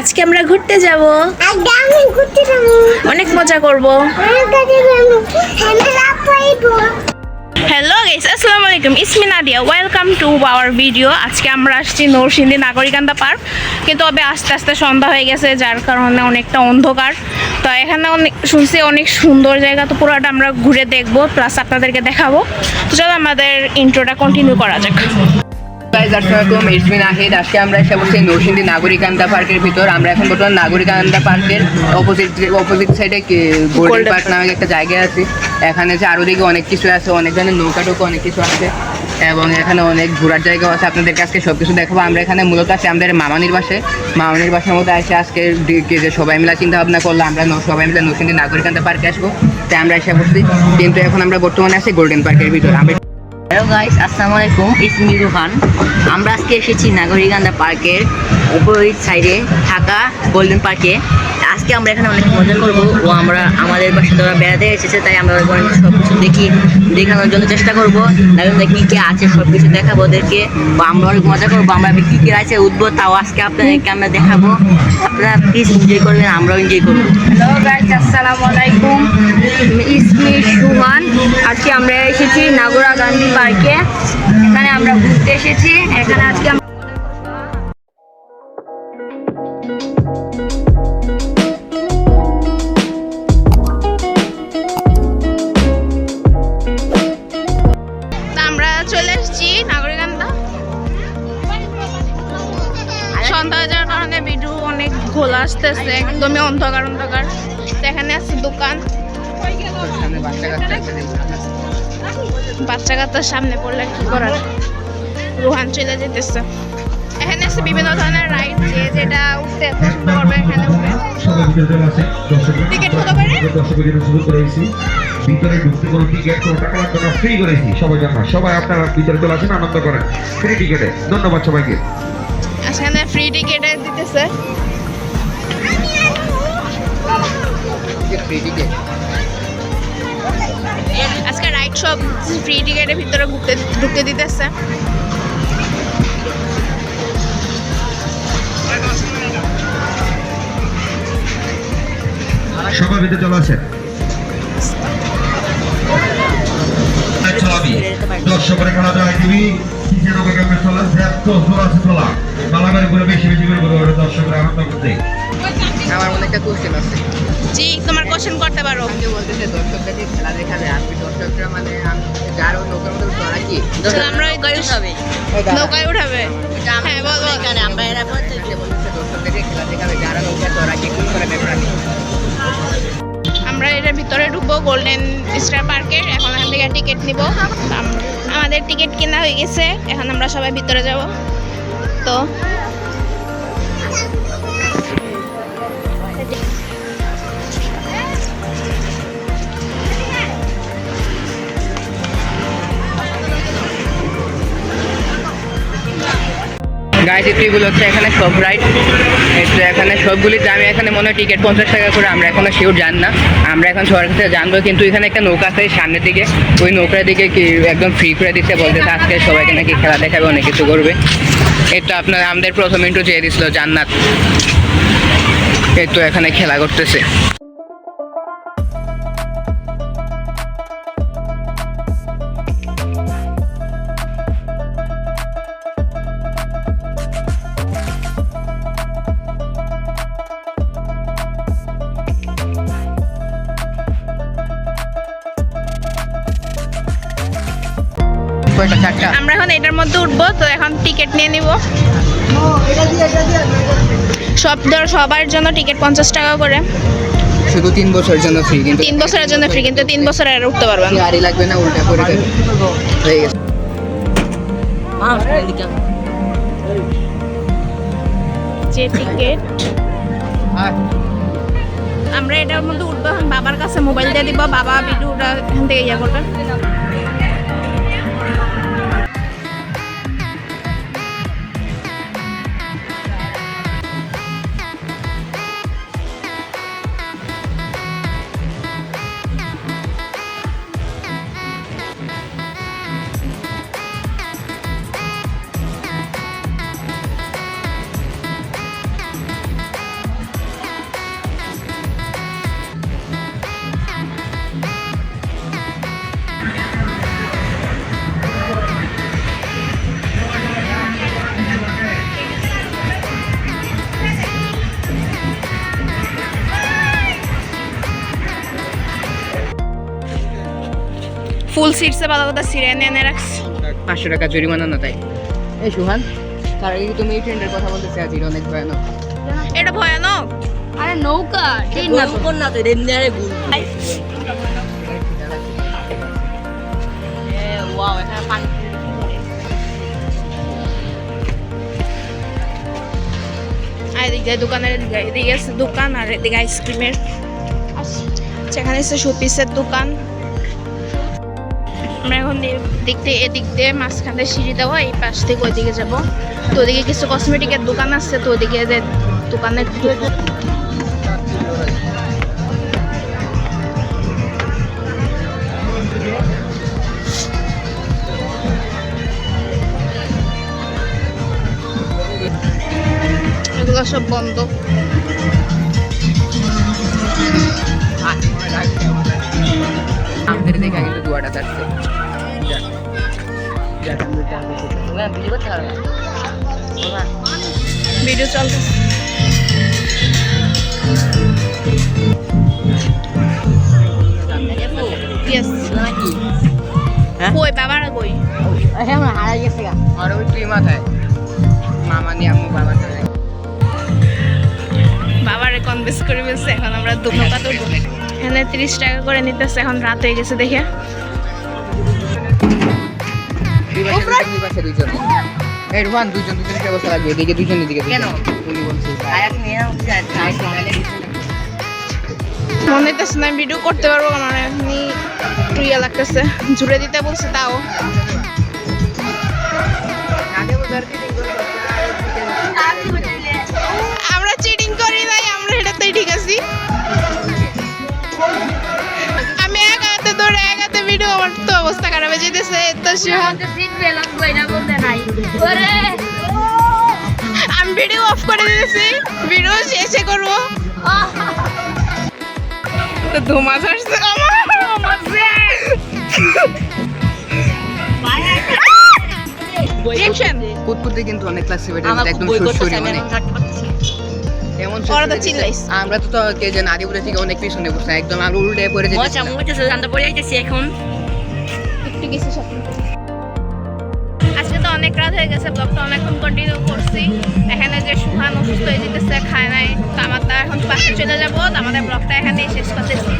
আজকে আমরা ঘুরতে যাব। ঘুরতে যাব। অনেক মজা করব। হ্যালো গাইস আসসালামু আলাইকুম ইসমি Nadia welcome to our video আজকে আমরা আসছি নরসিংদী নাগরিকান্দা পার্ক। কিন্তু তবে আস্তে আস্তে সন্ধ্যা হয়ে গেছে যার কারণে অনেকটা অন্ধকার। তো এখানে অনেক শুনছি অনেক সুন্দর জায়গা। তো পুরোটা আমরা ঘুরে দেখব প্লাস আপনাদেরকে দেখাবো। তো চলো আমাদের ইন্ট্রোটা কন্টিনিউ করা যাক। গাইজ আসসালামাইকুম ইসমিন আহিদ আজকে আমরা এসে নরসিংদী নাগরিকান্দা পার্কের ভিতর। আমরা এখন বর্তমান নাগরিকান্দা পার্কের অপোজিট অপোজিট সাইডে গোল্ডেন পার্ক নামে একটা জায়গা আছে। এখানে চারোদিকে অনেক কিছু আছে অনেক ধরনের নৌকা টৌকা অনেক কিছু আছে এবং এখানে অনেক ঘোরার জায়গা আছে। আপনাদেরকে আজকে সব কিছু দেখাবো। আমরা এখানে মূলত আছি আমাদের মামানির বাসে। মামানির বাসার মধ্যে এসে আজকে যে সবাই মিলে চিন্তা ভাবনা করল আমরা সবাই মিলে নরসিংদী নাগরিকান্দা পার্কে আসব। তাই আমরা এসে বসছি কিন্তু এখন আমরা বর্তমানে আছি গোল্ডেন পার্কের ভিতর। আমরা হ্যালো গাইস আসসালামু আলাইকুম ইস মিরু খান আমরা আজকে এসেছি নাগরিকান্দা পার্কের উপরের সাইডে ঢাকা গোল্ডেন পার্কে আজকে আমরা এখানে অনেক মজা করব ও আমরা আমাদের বাসায় তারা বেড়াতে এসেছে তাই আমরা অনেক সব কিছু দেখি দেখানোর জন্য চেষ্টা করব। নাগরিকদের কী কী আছে সব কিছু দেখাবো ওদেরকে। বা আমরা অনেক মজা করব আমরা কী কী আছে উঠবো তাও আজকে আপনাদেরকে আমরা দেখাবো। আপনারা প্লিজ এনজয় করবেন আমরাও এনজয় করব। হ্যালো গাইস আসসালামু আলাইকুম। ইসমি সুহান। আজকে আমরা এসেছি নাগরা গান্ধী পার্কে। এখানে আমরা ঘুরতে এসেছি। এখানে আজকে একদমই অন্ধকার অন্ধকার। এখানে আছে দোকান। বাচ্চা কাচ্চার সামনে পড়লে কি করার? রোহান চলে যেতেছে। এখানে আছে বিভিন্ন ধরনের রাইড যে যেটা উঠতে পছন্দ করবে এখানে উঠবে টিকিট কত করে? দর্শকের জন্য সুযোগ করে দিয়েছি ভিতরে ঢুকতে কোনো টিকিট কোনো টাকা লাগবে না ফ্রি করেছি সবাই জন্য। সবাই আপনারা ভিতরে চলে আসেন আনন্দ করেন। ফ্রি টিকিটে ধন্যবাদ সবাইকে। এখানে ফ্রি টিকিটে দিতেছে। আজকে রাইড সব ফ্রি টিকিটের ভিতরে ঢুকতে ঢুকতে দিতেছে। সবাই ভিতরে চলে আসেন ছবি দর্শকের খেলা যায় টিভি কিসের ওকে ক্যামেরা চলা? এত জোর আছে চলা। মালাবাড়ি করে বেশি বেশি করে দর্শকরা আনন্দ করতে। আমার মনে একটা কোশ্চেন আছে। জি তোমার কোশ্চেন করতে পারো। আপনি বলতেছে দর্শকদেরকে খেলা দেখাবে দর্শকরা মানে আম- যার নৌকার কি? আমরা ওই নৌকায় উঠাবে। হ্যাঁ বল। এখানে আমরা এরা বলতে সে বলতেছে দর্শকদেরকে খেলা দেখাবে যারা নৌকা কি কোন করে ব্যাপার আমি আমরা এটার ভিতরে ঢুকবো গোল্ডেন স্টার পার্কের এখন এখান থেকে টিকিট নিব। আমাদের টিকিট কেনা হয়ে গেছে। এখন আমরা সবাই ভিতরে যাব। তো গাড়ি চিত্রগুলো হচ্ছে এখানে সব একটু এখানে সবগুলি দামে এখানে মনে হয় টিকিট পঞ্চাশ টাকা করে আমরা এখনও শিওর জান না। আমরা এখন সবার কাছে জানব, কিন্তু এখানে একটা নৌকা আছে সামনের দিকে। ওই নৌকার দিকে কি একদম ফ্রি করে দিচ্ছে বলতেছে আজকে সবাইকে নাকি খেলা দেখাবে, অনেক কিছু করবে। তো আপনার, আমাদের প্রথম ইন্টু চেয়ে দিছিল জান্নাত। এই তো এখানে খেলা করতেছে। কয়টা চারটা আমরা এখন এটার মধ্যে উঠবো তো এখন টিকিট নিয়ে নিব। সব ধর সবার জন্য টিকিট পঞ্চাশ টাকা করে। শুধু তিন বছরের জন্য ফ্রি কিন্তু তিন বছরের জন্য ফ্রি কিন্তু তিন বছর আর উঠতে পারবেন গাড়ি লাগবে না উল্টা করে হয়ে গেছে। যে টিকিট আমরা এটার মধ্যে উঠবো বাবার কাছে মোবাইল দিয়ে দিব বাবা ভিডিওটা এখান থেকে ইয়ে করবে। ফুল সিটসে ভালো কথা সিরে এনে এনে রাখছে। পাঁচশো টাকা জরিমানা না তাই? এই সুহান তার আগে কি তুমি এই ট্রেন্ডের কথা বলতেছে? আজ এটা অনেক ভয়ানক। এটা ভয়ানক? আরে নৌকা ঠিক না তো। কোন না তো এমনি আরে গুল ওয়াও এখানে পানি এদিকে দোকানের এদিকে দোকান আর এদিকে আইসক্রিমের সেখানে আছে শোপিসের দোকান। আমরা এখন দিক দিয়ে এদিক দিয়ে মাঝখান দিয়ে সিঁড়ি দেওয়া, এই পাশ থেকে ওইদিকে যাব। তো ওদিকে কিছু কসমেটিকের দোকান আছে, তো ওদিকে দোকানের এগুলো সব বন্ধ। আমাদের দেখা কিন্তু দুয়াটা যাচ্ছে ভিডিও করতে পারবে ভিডিও নাকি হ্যাঁ? কই বাবারা কই? হ্যাঁ হারাই গেছে গা আর ওই তুই মাথায়। মামা নিয়ে আম্মু বাবা বাবারে কনভিন্স করে ফেলছে এখন আমরা দু নৌকা তো এখানে তিরিশ টাকা করে নিতেছে এখন রাত হয়ে গেছে দেখে। দুই পাশে দুই দুইজন। দুইজন লাগবে। এদিকে দুজন এদিকে কেন? আয়াত নিয়ে মনে হইতেছে না ভিডিও করতে পারব আমার এমনি প্রিয় লাগতেছে। জুড়ে দিতে বলছে তাও। আমরা আমি ভিডিও অফ করে দিতেছি। ভিডিও শেষে করব। তো ধোমা কুতকুতে কিন্তু অনেক লাগছে একদম সুরসুরি মানে। এমন ওরা তো। আমরা তো তো কে যে নারী বলে থেকে অনেক পিছনে বসে একদম আর উল্টে পড়ে যেতে হচ্ছে জানতে পড়ে যাইতেছি এখন। একটু কিছু সাথে অনেক রাত হয়ে গেছে ব্লগটা অনেকক্ষণ কন্টিনিউ করছি। এখানে যে সুহান অসুস্থ হয়ে যেতেছে, খায় নাই, তো আমার এখন পাশে চলে যাব আমাদের ব্লগটা এখানেই শেষ করতেছি।